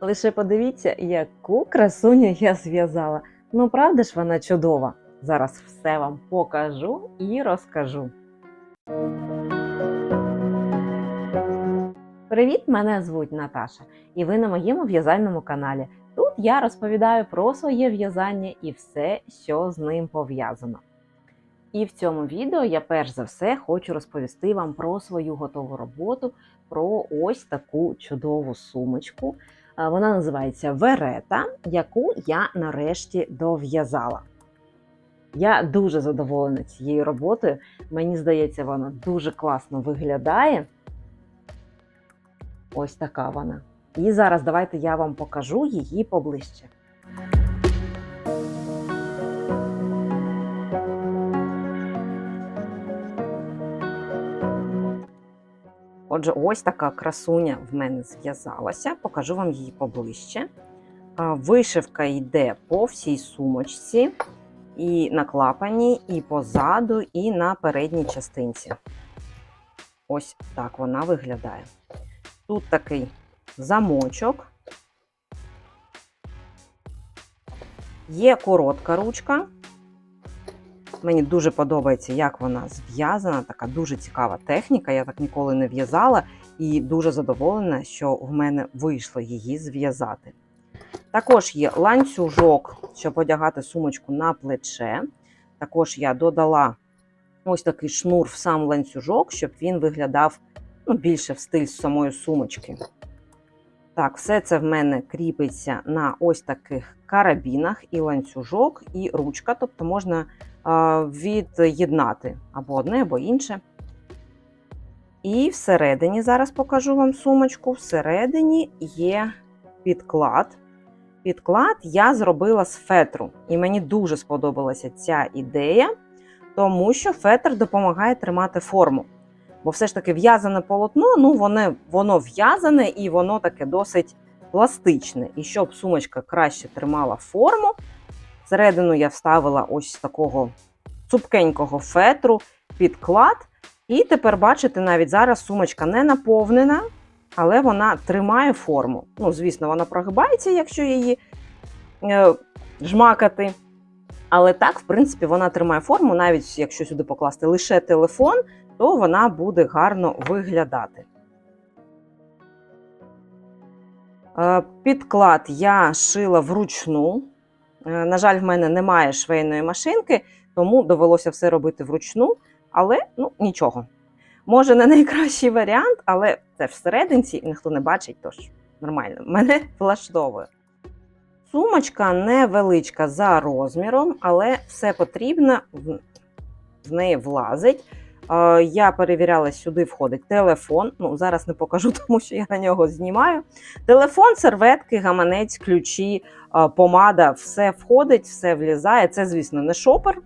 Лише подивіться, яку красуню я зв'язала. Ну, правда ж вона чудова? Зараз все вам покажу і розкажу. Привіт, мене звуть Наташа, і ви на моєму в'язальному каналі. Тут я розповідаю про своє в'язання і все, що з ним пов'язано. І в цьому відео я перш за все хочу розповісти вам про свою готову роботу, про ось таку чудову сумочку. Вона називається Верета, яку я нарешті дов'язала. Я дуже задоволена цією роботою. Мені здається, вона дуже класно виглядає. Ось така вона. І зараз давайте я вам покажу її поближче. Отже, ось така красуня в мене зв'язалася. Покажу вам її поближче. Вишивка йде по всій сумочці, і на клапані, і позаду, і на передній частинці. Ось так вона виглядає. Тут такий замочок. Є коротка ручка. Мені дуже подобається, як вона зв'язана. Така дуже цікава техніка. Я так ніколи не в'язала і дуже задоволена, що в мене вийшло її зв'язати. Також є ланцюжок, щоб одягати сумочку на плече. Також я додала ось такий шнур в сам ланцюжок, щоб він виглядав ну, більше в стиль самої сумочки. Так, все це в мене кріпиться на ось таких карабінах, і ланцюжок, і ручка, тобто можна від'єднати або одне, або інше. І всередині, зараз покажу вам сумочку, всередині є підклад. Підклад я зробила з фетру, і мені дуже сподобалася ця ідея, тому що фетр допомагає тримати форму. Бо все ж таки в'язане полотно, ну воно, воно в'язане і воно таке досить пластичне. І щоб сумочка краще тримала форму, всередину я вставила ось такого цупкенького фетру, підклад. І тепер, бачите, навіть зараз сумочка не наповнена, але вона тримає форму. Ну, звісно, вона прогибається, якщо її е, жмакати. Але так, в принципі, вона тримає форму, навіть якщо сюди покласти лише телефон, то вона буде гарно виглядати. Е, Підклад я шила вручну. Е, На жаль, в мене немає швейної машинки, тому довелося все робити вручну, але ну, нічого. Може, не найкращий варіант, але це всерединці і ніхто не бачить, тож нормально. Мене влаштовує. Сумочка невеличка за розміром, але все потрібно в, в неї влазить. Е, Я перевіряла, сюди входить телефон. Ну, зараз не покажу, тому що я на нього знімаю. Телефон, серветки, гаманець, ключі, е, помада, все входить, все влізає. Це, звісно, не шопер.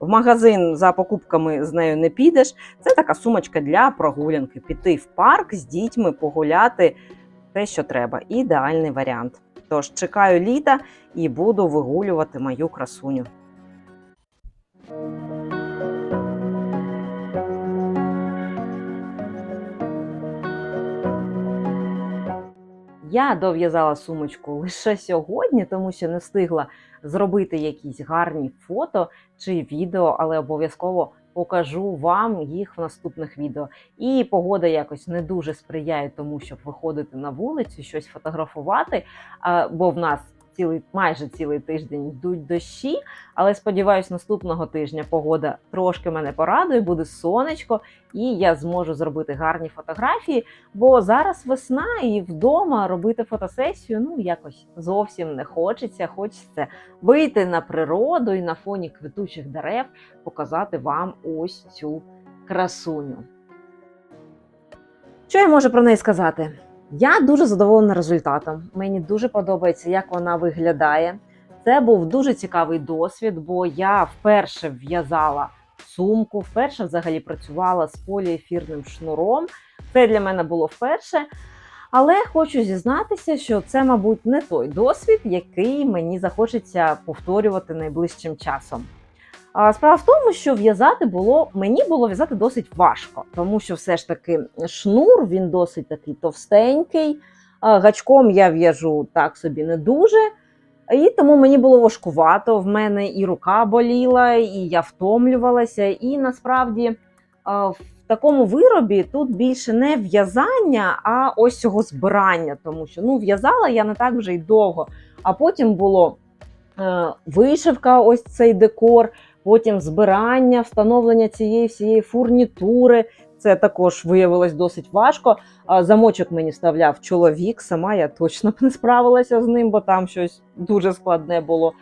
В магазин за покупками з нею не підеш. Це така сумочка для прогулянки. Піти в парк з дітьми, погуляти те, що треба. Ідеальний варіант. Тож чекаю літа і буду вигулювати мою красуню. Я дов'язала сумочку лише сьогодні, тому що не встигла зробити якісь гарні фото чи відео, але обов'язково покажу вам їх в наступних відео. І погода якось не дуже сприяє тому, щоб виходити на вулицю, щось фотографувати. Бо в нас цілий майже цілий тиждень йдуть дощі. Але сподіваюсь, наступного тижня погода трошки мене порадує, буде сонечко, і я зможу зробити гарні фотографії. Бо зараз весна і вдома робити фотосесію ну якось зовсім не хочеться. Хочеться вийти на природу і на фоні квітучих дерев показати вам ось цю красуню. Що я можу про неї сказати? Я дуже задоволена результатом. Мені дуже подобається, як вона виглядає. Це був дуже цікавий досвід, бо я вперше в'язала сумку, вперше взагалі працювала з поліефірним шнуром. Це для мене було вперше. Але хочу зізнатися, що це, мабуть, не той досвід, який мені захочеться повторювати найближчим часом. Справа в тому, що в'язати було мені було в'язати досить важко, тому що все ж таки шнур він досить такий товстенький. Гачком я в'яжу так собі не дуже. І тому мені було важкувато. В мене і рука боліла, і я втомлювалася. І насправді в такому виробі тут більше не в'язання, а ось цього збирання. Тому що ну, в'язала я не так вже й довго. А потім було е, вишивка, ось цей декор, потім збирання, встановлення цієї всієї фурнітури. Це також виявилось досить важко. Замочок мені вставляв чоловік, сама я точно не справилася з ним, бо там щось дуже складне було.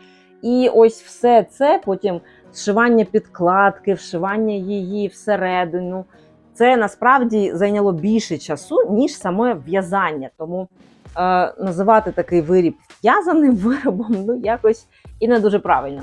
І ось все це потім зшивання підкладки, вшивання її всередину. Це насправді зайняло більше часу, ніж саме в'язання. Тому е, називати такий виріб в'язаним виробом ну якось і не дуже правильно.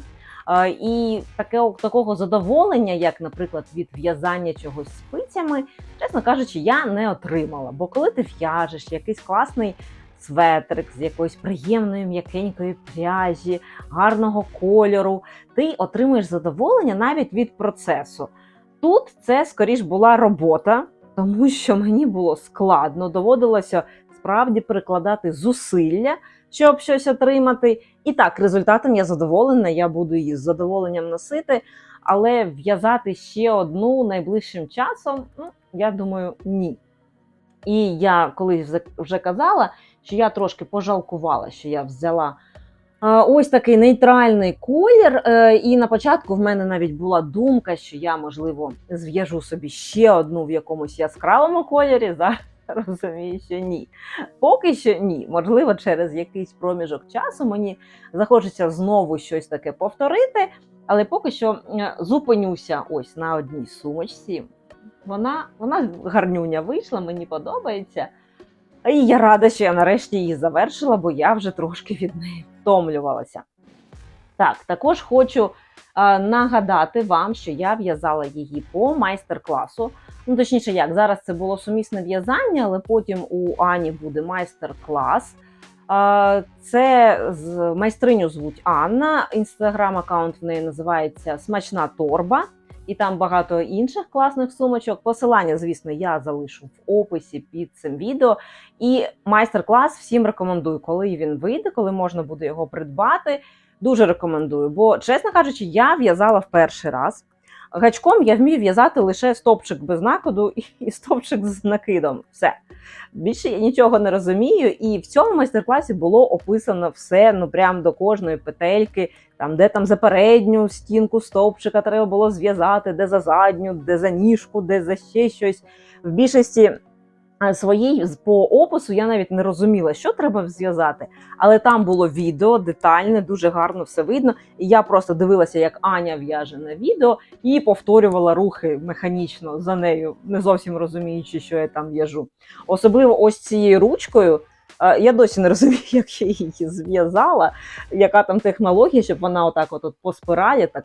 І таке, такого задоволення, як, наприклад, від в'язання чогось спицями, чесно кажучи, я не отримала. Бо коли ти в'яжеш якийсь класний светрик з якоїсь приємної м'якенької пряжі, гарного кольору, ти отримуєш задоволення навіть від процесу. Тут це скоріш була робота, тому що мені було складно, доводилося справді прикладати зусилля, щоб щось отримати. І так, результатом я задоволена, я буду її з задоволенням носити, але в'язати ще одну найближчим часом, ну, я думаю, ні. І я колись вже- казала, що я трошки пожалкувала, що я взяла ось такий нейтральний колір. е, І на початку в мене навіть була думка, що я, можливо, зв'яжу собі ще одну в якомусь яскравому кольорі. Зараз розумію, що ні. Поки що ні. Можливо, через якийсь проміжок часу мені захочеться знову щось таке повторити, але поки що е, зупинюся ось на одній сумочці. Вона, вона гарнюня вийшла, мені подобається. І я рада, що я нарешті її завершила, бо я вже трошки від неї втомлювалася. Так, також хочу нагадати вам, що я в'язала її по майстер-класу. Ну, точніше, як зараз це було сумісне в'язання, але потім у Ані буде майстер-клас. Е, Це майстриню звуть Анна. Інстаграм-аккаунт в неї називається Смачна торба. І там багато інших класних сумочок. Посилання, звісно, я залишу в описі під цим відео. І майстер-клас всім рекомендую, коли він вийде, коли можна буде його придбати. Дуже рекомендую. Бо, чесно кажучи, я в'язала в перший раз. Гачком я вмію в'язати лише стопчик без накиду і стопчик з накидом. Все. Більше я нічого не розумію. І в цьому майстер-класі було описано все, ну прям до кожної петельки, там, де там за передню стінку стовпчика треба було зв'язати, де за задню, де за ніжку, де за ще щось. В більшості своїй з- по опису я навіть не розуміла, що треба зв'язати. Але там було відео детальне, дуже гарно все видно. І я просто дивилася, як Аня в'яже на відео, і повторювала рухи механічно за нею, не зовсім розуміючи, що я там в'яжу. Особливо ось цією ручкою. е, Я досі не розумію, як я її зв'язала, яка там технологія, щоб вона отак от, по спиралі так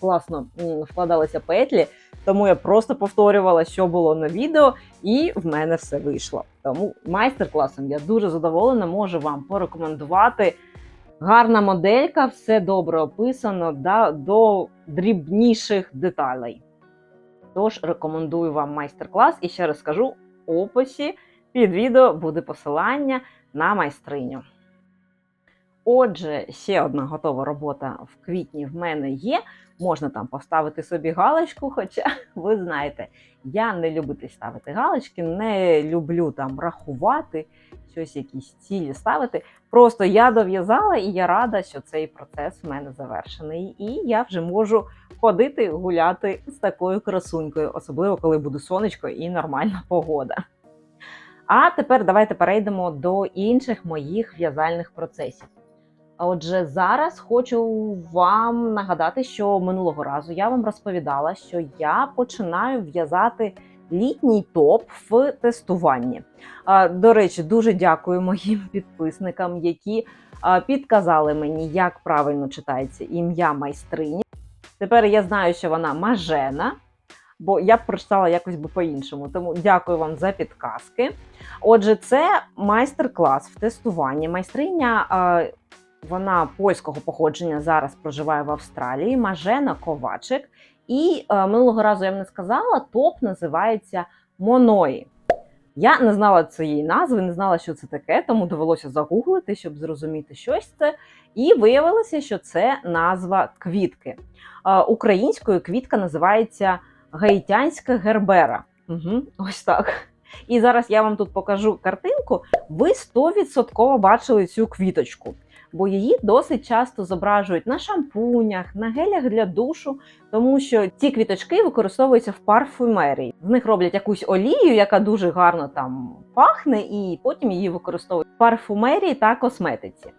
класно м, вкладалися петлі. Тому я просто повторювала, що було на відео, і в мене все вийшло. Тому майстер-класом я дуже задоволена, можу вам порекомендувати. Гарна моделька, все добре описано да, до дрібніших деталей. Тож рекомендую вам майстер-клас і ще раз скажу: описі під відео буде посилання на майстриню. Отже, ще одна готова робота в квітні в мене є. Можна там поставити собі галочку, хоча ви знаєте, я не любитель ставити галочки, не люблю там рахувати, щось якісь цілі ставити. Просто я дов'язала і я рада, що цей процес в мене завершений. І я вже можу ходити гуляти з такою красунькою, особливо коли буде сонечко і нормальна погода. А тепер давайте перейдемо до інших моїх в'язальних процесів. Отже, зараз хочу вам нагадати, що минулого разу я вам розповідала, що я починаю в'язати літній топ в тестуванні. До речі, дуже дякую моїм підписникам, які підказали мені, як правильно читається ім'я майстрині. Тепер я знаю, що вона Мажена, бо я б прочитала якось би по-іншому. Тому дякую вам за підказки. Отже, це майстер-клас в тестуванні. Майстриня. Вона польського походження зараз проживає в Австралії, Мажена Ковачик. І е, минулого разу я вам не сказала, топ називається Моної. Я не знала цієї назви, не знала, що це таке, тому довелося загуглити, щоб зрозуміти щось це. І виявилося, що це назва квітки. А, Українською квітка називається гаїтянська гербера. Угу, ось так. І зараз я вам тут покажу картинку. Ви 100% бачили цю квіточку, бо її досить часто зображують на шампунях, на гелях для душу, тому що ці квіточки використовуються в парфумерії. В них роблять якусь олію, яка дуже гарно там пахне, і потім її використовують в парфумерії та косметиці.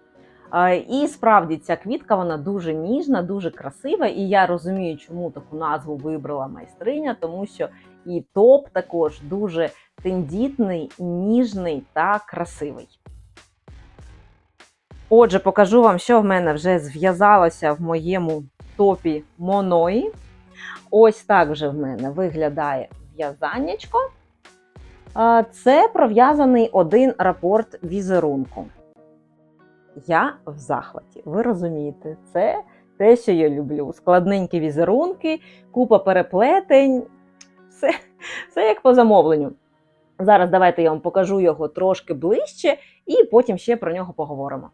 І справді ця квітка вона дуже ніжна, дуже красива. І я розумію, чому таку назву вибрала майстриня, тому що і топ також дуже тендітний, ніжний та красивий. Отже, покажу вам, що в мене вже зв'язалося в моєму топі Моної. Ось так вже в мене виглядає в'язаннячко. Це пров'язаний один рапорт візерунку. Я в захваті. Ви розумієте, це те, що я люблю. Складненькі візерунки, купа переплетень. Все, все як по замовленню. Зараз давайте я вам покажу його трошки ближче, і потім ще про нього поговоримо.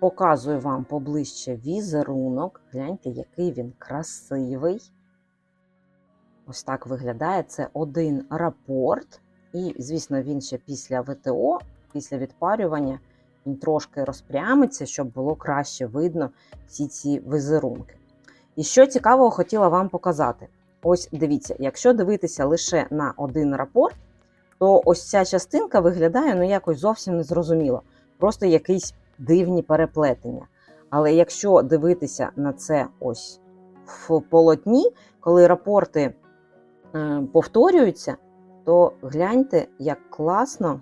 Показую вам поближче візерунок. Гляньте, який він красивий. Ось так виглядає. Це один рапорт. І, звісно, він ще після ВТО, після відпарювання, він трошки розпрямиться, щоб було краще видно всі ці візерунки. І що цікавого хотіла вам показати. Ось дивіться, якщо дивитися лише на один рапорт, то ось ця частинка виглядає ну якось зовсім незрозуміло. Просто якісь дивні переплетення. Але якщо дивитися на це ось в полотні, коли рапорти е, повторюються, то гляньте, як класно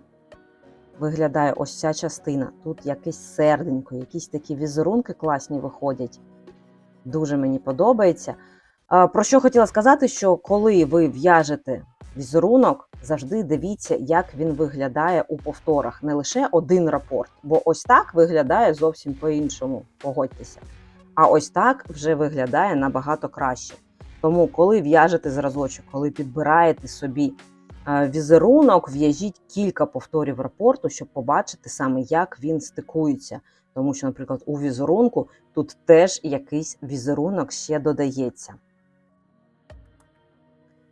виглядає ось ця частина. Тут якесь серденько, якісь такі візерунки класні виходять. Дуже мені подобається. А, Про що хотіла сказати, що коли ви в'яжете візерунок, завжди дивіться, як він виглядає у повторах, не лише один рапорт, бо ось так виглядає зовсім по-іншому, погодьтеся. А ось так вже виглядає набагато краще. Тому, коли в'яжете зразочок, коли підбираєте собі е, візерунок, в'яжіть кілька повторів рапорту, щоб побачити саме, як він стикується. Тому що, наприклад, у візерунку тут теж якийсь візерунок ще додається.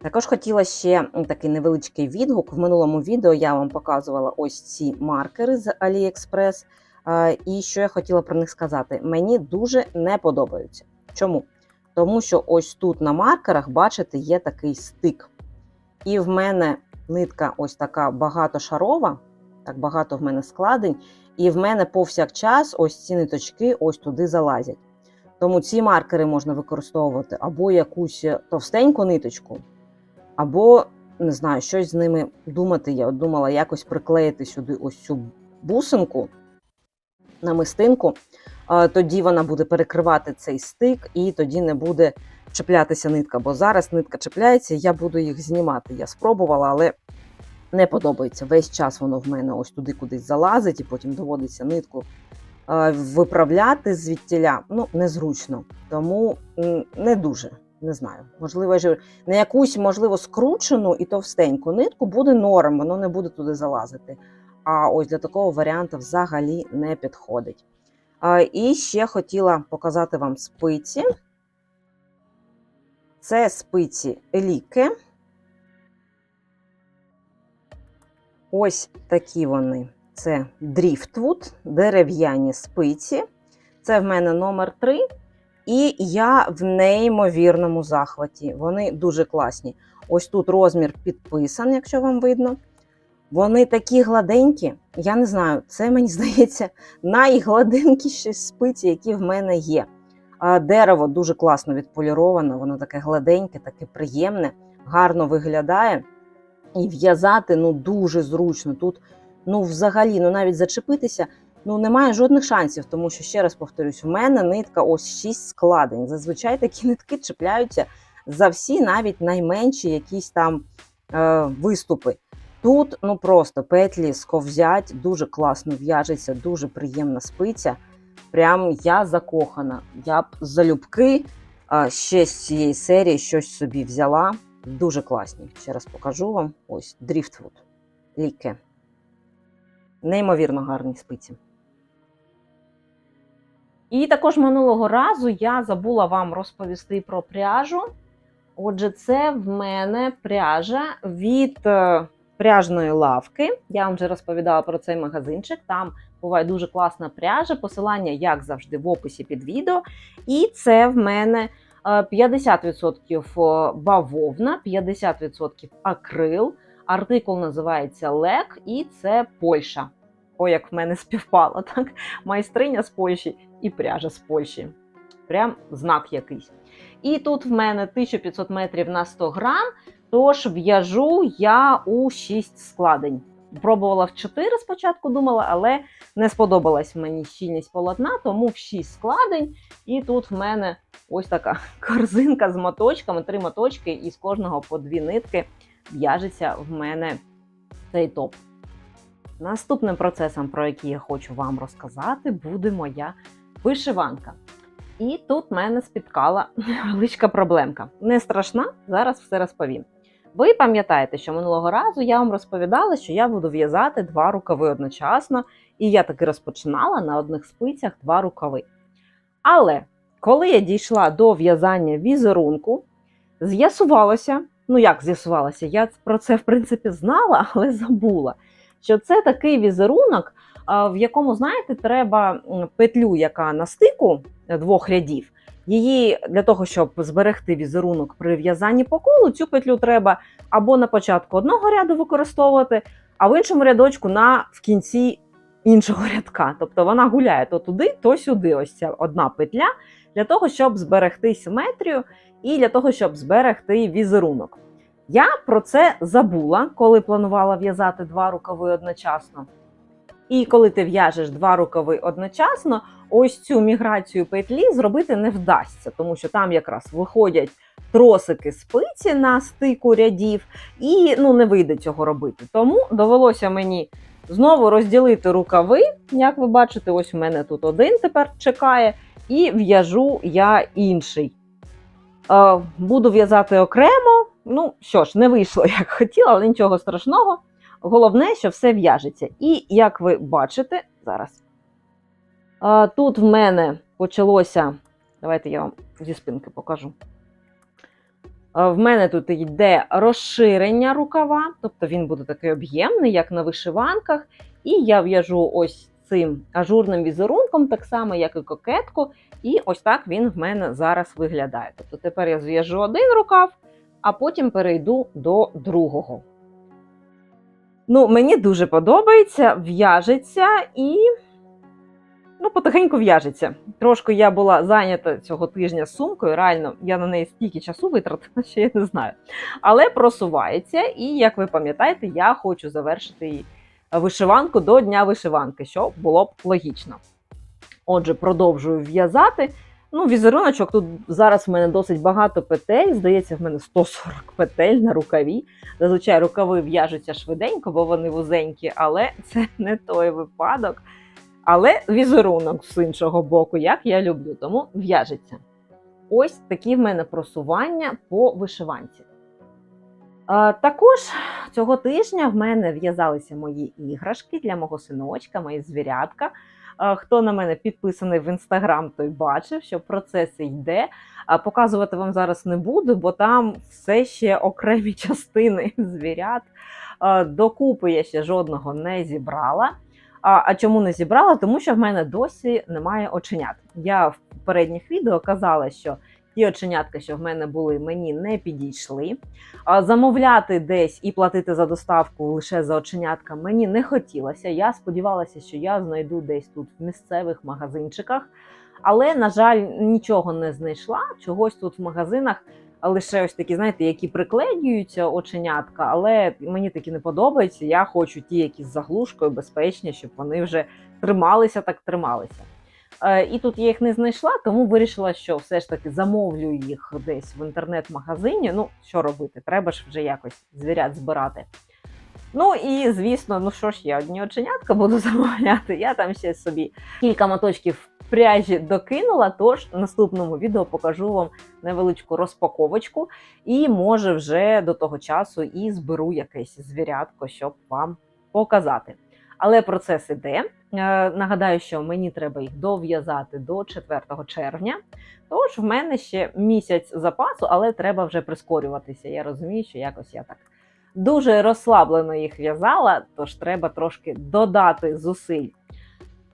Також хотіла ще такий невеличкий відгук. В минулому відео я вам показувала ось ці маркери з AliExpress. І що я хотіла про них сказати? Мені дуже не подобаються. Чому? Тому що ось тут на маркерах, бачите, є такий стик. І в мене нитка ось така багатошарова, так багато в мене складень, і в мене повсякчас ось ці ниточки ось туди залазять. Тому ці маркери можна використовувати або якусь товстеньку ниточку, або, не знаю, щось з ними думати. Я от думала якось приклеїти сюди ось цю бусинку на мистинку. Тоді вона буде перекривати цей стик, і тоді не буде чіплятися нитка. Бо зараз нитка чіпляється, я буду їх знімати. Я спробувала, але не подобається. Весь час воно в мене ось туди кудись залазить, і потім доводиться нитку виправляти звідтіля. Ну, незручно. Тому не дуже. Не знаю, можливо, на якусь, можливо, скручену і товстеньку нитку буде норм, воно не буде туди залазити. А ось для такого варіанту взагалі не підходить. І ще хотіла показати вам спиці. Це спиці еліки. Ось такі вони. Це Driftwood, дерев'яні спиці. Це в мене номер 3. І я в неймовірному захваті. Вони дуже класні. Ось тут розмір підписан, якщо вам видно. Вони такі гладенькі, я не знаю, це мені здається найгладенькіші спиці, які в мене є. Дерево дуже класно відполіроване, воно таке гладеньке, таке приємне, гарно виглядає. І в'язати ну дуже зручно. Тут, ну, взагалі, ну навіть зачепитися ну немає жодних шансів, тому що, ще раз повторюсь, у мене нитка ось 6 складень. Зазвичай такі нитки чіпляються за всі, навіть найменші якісь там е, виступи. Тут ну просто петлі сковзять, дуже класно в'яжеться, дуже приємна спиця. Прям я закохана. Я б залюбки ще з цієї серії щось собі взяла. Дуже класні. Ще раз покажу вам. Ось Driftwood. Ліке. Неймовірно гарні спиці. І також минулого разу я забула вам розповісти про пряжу. Отже, це в мене пряжа від е, пряжної лавки. Я вам вже розповідала про цей магазинчик. Там буває дуже класна пряжа. Посилання, як завжди, в описі під відео. І це в мене е, 50% бавовна, 50% акрил. Артикул називається Лек, і це Польща. О, як в мене співпало, так? Майстриня з Польщі і пряжа з Польщі. Прям знак якийсь. І тут в мене 1500 метрів на 100 грам, тож в'яжу я у 6 складень. Пробувала в 4 спочатку, думала, але не сподобалась мені щільність полотна, тому в 6 складень. І тут в мене ось така корзинка з моточками, три моточки, і з кожного по дві нитки в'яжеться в мене цей топ. Наступним процесом, про який я хочу вам розказати, буде моя вишиванка. І тут мене спіткала невеличка проблемка. Не страшна, зараз все розповім. Ви пам'ятаєте, що минулого разу я вам розповідала, що я буду в'язати два рукави одночасно, і я таки розпочинала на одних спицях два рукави. Але коли я дійшла до в'язання візерунку, з'ясувалося, ну як з'ясувалося, я про це в принципі знала, але забула, що це такий візерунок, в якому, знаєте, треба петлю, яка на стику е, двох рядів. Її для того, щоб зберегти візерунок при в'язанні по колу, цю петлю треба або на початку одного ряду використовувати, а в іншому рядочку на в кінці іншого рядка. Тобто вона гуляє то туди, то сюди. Ось ця одна петля для того, щоб зберегти симетрію і для того, щоб зберегти візерунок. Я про це забула, коли планувала в'язати два рукави одночасно. І коли ти в'яжеш два рукави одночасно, ось цю міграцію петлі зробити не вдасться, тому що там якраз виходять тросики спиці на стику рядів, і ну не вийде цього робити. Тому довелося мені знову розділити рукави. Як ви бачите, ось у мене тут один тепер чекає, і в'яжу я інший. Е, буду в'язати окремо. Ну що ж, не вийшло як хотіла, але нічого страшного. Головне, що все в'яжеться. І як ви бачите, зараз. Тут в мене почалося. Давайте я вам зі спинки покажу. В мене тут йде розширення рукава, тобто він буде такий об'ємний, як на вишиванках. І я в'яжу ось цим ажурним візерунком, так само, як і кокетку. І ось так він в мене зараз виглядає. Тобто тепер я зв'яжу один рукав, а потім перейду до другого. Ну, мені дуже подобається, в'яжеться і ну, потихеньку в'яжеться. Трошки я була зайнята цього тижня сумкою. Реально, я на неї стільки часу витратила, що я не знаю. Але просувається, і як ви пам'ятаєте, я хочу завершити її вишиванку до Дня вишиванки, що було б логічно. Отже, продовжую в'язати. Ну, візеруночок тут зараз в мене досить багато петель. Здається, в мене 140 петель на рукаві. Зазвичай рукави в'яжуться швиденько, бо вони вузенькі, але це не той випадок. Але візерунок з іншого боку, як я люблю, тому в'яжеться. Ось такі в мене просування по вишиванці. А, також цього тижня в мене в'язалися мої іграшки для мого синочка, мої звірятка. А, Хто на мене підписаний в інстаграм, той бачив, що процес йде. А Показувати вам зараз не буду, бо там все ще окремі частини звірят. Докупи я ще жодного не зібрала. А, чому не зібрала? Тому що в мене досі немає оченят. Я в попередніх відео казала, що ті оченятка, що в мене були, мені не підійшли. Замовляти десь і платити за доставку лише за оченятка мені не хотілося. Я сподівалася, що я знайду десь тут в місцевих магазинчиках. Але, на жаль, нічого не знайшла. Чогось тут в магазинах лише ось такі, знаєте, які приклеюються оченятка, але мені такі не подобаються. Я хочу ті, які з заглушкою безпечні, щоб вони вже трималися, так трималися. Е, І тут я їх не знайшла, тому вирішила, що все ж таки замовлю їх десь в інтернет-магазині. Ну, що робити? Треба ж вже якось звірят збирати. Ну і звісно, ну що ж я одні оченятка буду замовляти. Я там ще собі кілька моточків пряжі докинула. Тож в наступному відео покажу вам невеличку розпаковочку, і може вже до того часу і зберу якесь звірятко, щоб вам показати. Але процес іде. Е, Нагадаю, що мені треба їх дов'язати до 4 червня. Тож в мене ще місяць запасу, але треба вже прискорюватися. Я розумію, що якось я так дуже розслаблено їх в'язала, тож треба трошки додати зусиль.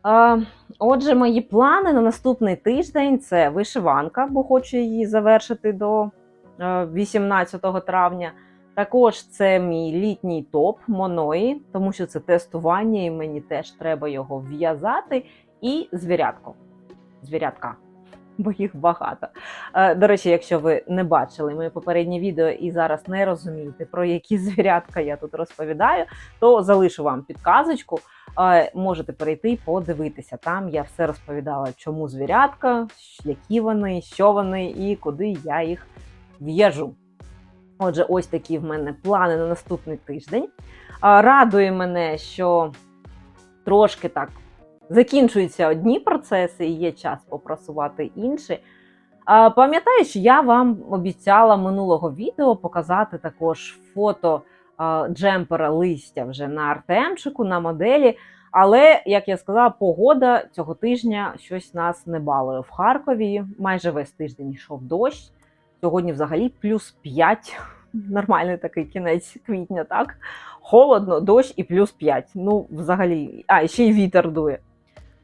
Е, Отже, мої плани на наступний тиждень це вишиванка, бо хочу її завершити до е, 18 травня. Також це мій літній топ Моної, тому що це тестування, і мені теж треба його в'язати. І звірятко. Звірятка, бо їх багато. Е, До речі, якщо ви не бачили моє попереднє відео і зараз не розумієте, про які звірятка я тут розповідаю, то залишу вам підказочку. Е, Можете перейти і подивитися. Там я все розповідала, чому звірятка, які вони, що вони і куди я їх в'яжу. Отже, ось такі в мене плани на наступний тиждень. Радує мене, що трошки так закінчуються одні процеси і є час попрасувати інші. Пам'ятаю, що я вам обіцяла минулого відео показати також фото джемпера листя вже на артемчику, на моделі. Але, як я сказала, погода цього тижня щось нас не балує. В Харкові майже весь тиждень йшов дощ. Сьогодні взагалі плюс 5. Нормальний такий кінець квітня, так? Холодно, дощ і плюс 5. Ну, взагалі, а ще й вітер дує.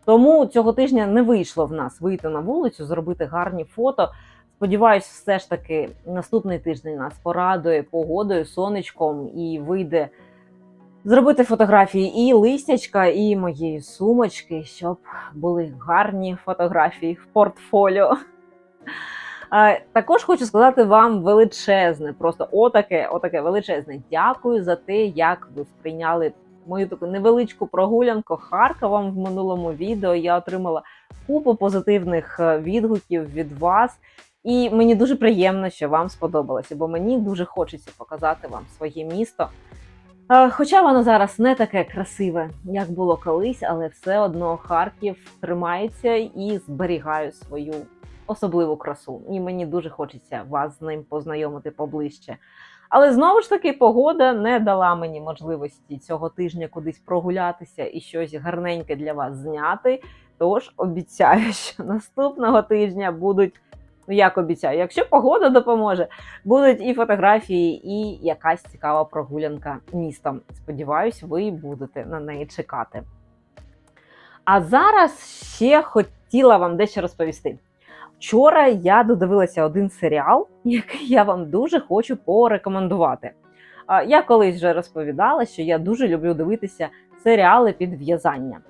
Тому цього тижня не вийшло в нас вийти на вулицю, зробити гарні фото. Сподіваюсь, все ж таки наступний тиждень нас порадує погодою, сонечком і вийде зробити фотографії і листячка, і моєї сумочки, щоб були гарні фотографії в портфоліо. Також хочу сказати вам величезне, просто отаке, отаке величезне дякую за те, як ви сприйняли мою таку невеличку прогулянку Харковом в минулому відео. Я отримала купу позитивних е, відгуків від вас. І мені дуже приємно, що вам сподобалося, бо мені дуже хочеться показати вам своє місто. Хоча воно зараз не таке красиве, як було колись, але все одно Харків тримається і зберігає свою особливу красу. І мені дуже хочеться вас з ним познайомити поближче. Але знову ж таки, погода не дала мені можливості цього тижня кудись прогулятися і щось гарненьке для вас зняти. Тож обіцяю, що наступного тижня будуть, ну як обіцяю, якщо погода допоможе, будуть і фотографії, і якась цікава прогулянка містом. Сподіваюсь, ви будете на неї чекати. А зараз ще хотіла вам дещо розповісти. Вчора я додивилася один серіал, який я вам дуже хочу порекомендувати. Я колись вже розповідала, що я дуже люблю дивитися серіали під в'язання.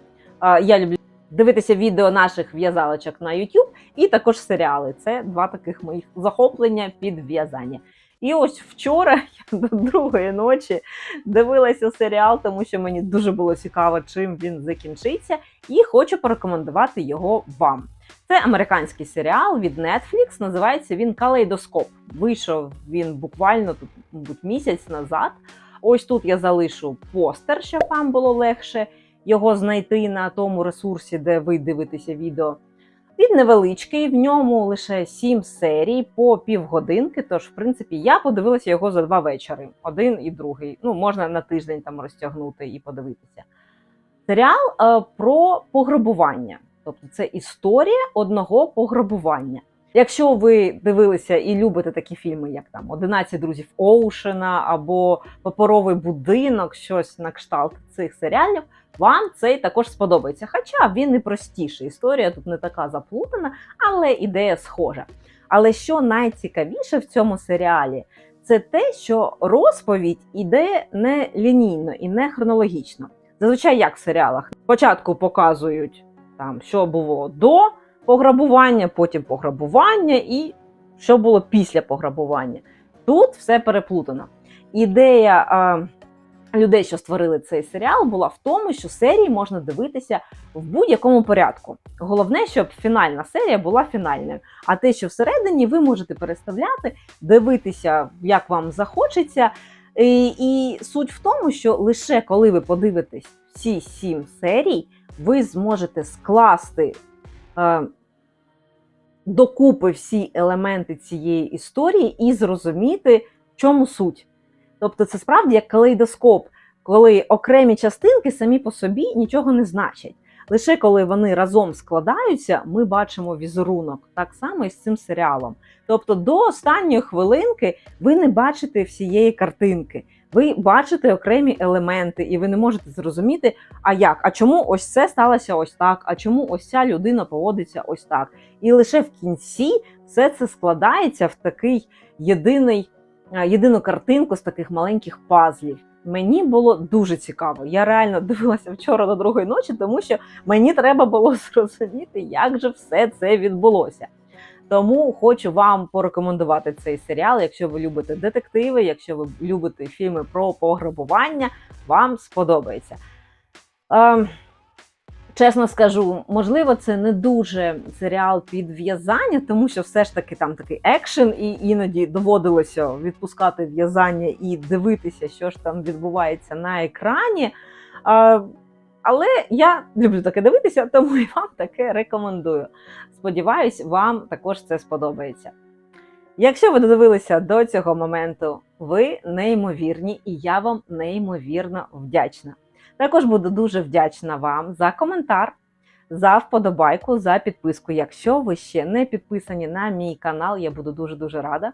Я люблю дивитися відео наших в'язалочок на YouTube і також серіали. Це два таких моїх захоплення під в'язання. І ось вчора я до другої ночі дивилася серіал, тому що мені дуже було цікаво, чим він закінчиться, і хочу порекомендувати його вам. Це американський серіал від Netflix, називається він Калейдоскоп. Вийшов він буквально тут, мабуть, місяць назад. Ось тут я залишу постер, щоб вам було легше його знайти на тому ресурсі, де ви дивитеся відео. Він невеличкий, в ньому лише сім серій по півгодинки. Тож, в принципі, я подивилася його за два вечори. Один і другий. Ну, можна на тиждень там розтягнути і подивитися. Серіал е, про пограбування. Тобто це історія одного пограбування. Якщо ви дивилися і любите такі фільми, як там «11 друзів Оушена або Паперовий будинок, щось на кшталт цих серіалів, вам цей також сподобається. Хоча він і простіший. Історія тут не така заплутана, але ідея схожа. Але що найцікавіше в цьому серіалі, це те, що розповідь іде не лінійно і не хронологічно. Зазвичай як в серіалах спочатку показують там, що було до пограбування, потім пограбування і що було після пограбування. Тут все переплутано. Ідея а, людей, що створили цей серіал, була в тому, що серії можна дивитися в будь-якому порядку. Головне, щоб фінальна серія була фінальною. А те, що всередині, ви можете переставляти, дивитися, як вам захочеться. І, і суть в тому, що лише коли ви подивитесь всі сім серій, ви зможете скласти е, докупи всі елементи цієї історії і зрозуміти, в чому суть. Тобто, це справді як калейдоскоп, коли окремі частинки самі по собі нічого не значать. Лише коли вони разом складаються, ми бачимо візерунок. Так само і з цим серіалом. Тобто, до останньої хвилинки ви не бачите всієї картинки. Ви бачите окремі елементи, і ви не можете зрозуміти, а як, а чому ось це сталося ось так, а чому ось ця людина поводиться ось так. І лише в кінці все це складається в такий єдиний, е, єдину картинку з таких маленьких пазлів. Мені було дуже цікаво. Я реально дивилася вчора до другої ночі, тому що мені треба було зрозуміти, як же все це відбулося. Тому хочу вам порекомендувати цей серіал. Якщо ви любите детективи, якщо ви любите фільми про пограбування, вам сподобається. Е, чесно скажу, можливо, це не дуже серіал під в'язання, тому що все ж таки там такий екшен, і іноді доводилося відпускати в'язання і дивитися, що ж там відбувається на екрані. Е, але я люблю таке дивитися, тому і вам таке рекомендую. Сподіваюсь, вам також це сподобається. Якщо ви додивилися до цього моменту, ви неймовірні, і я вам неймовірно вдячна. Також буду дуже вдячна вам за коментар, за вподобайку, за підписку. Якщо ви ще не підписані на мій канал, я буду дуже-дуже рада.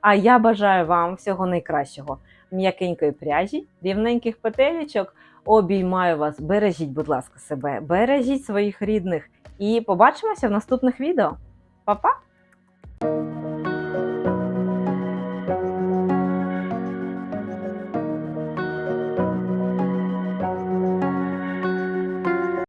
А я бажаю вам всього найкращого, м'якенької пряжі, рівненьких петелечок. Обіймаю вас, бережіть, будь ласка, себе, бережіть своїх рідних і побачимося в наступних відео. Па-па!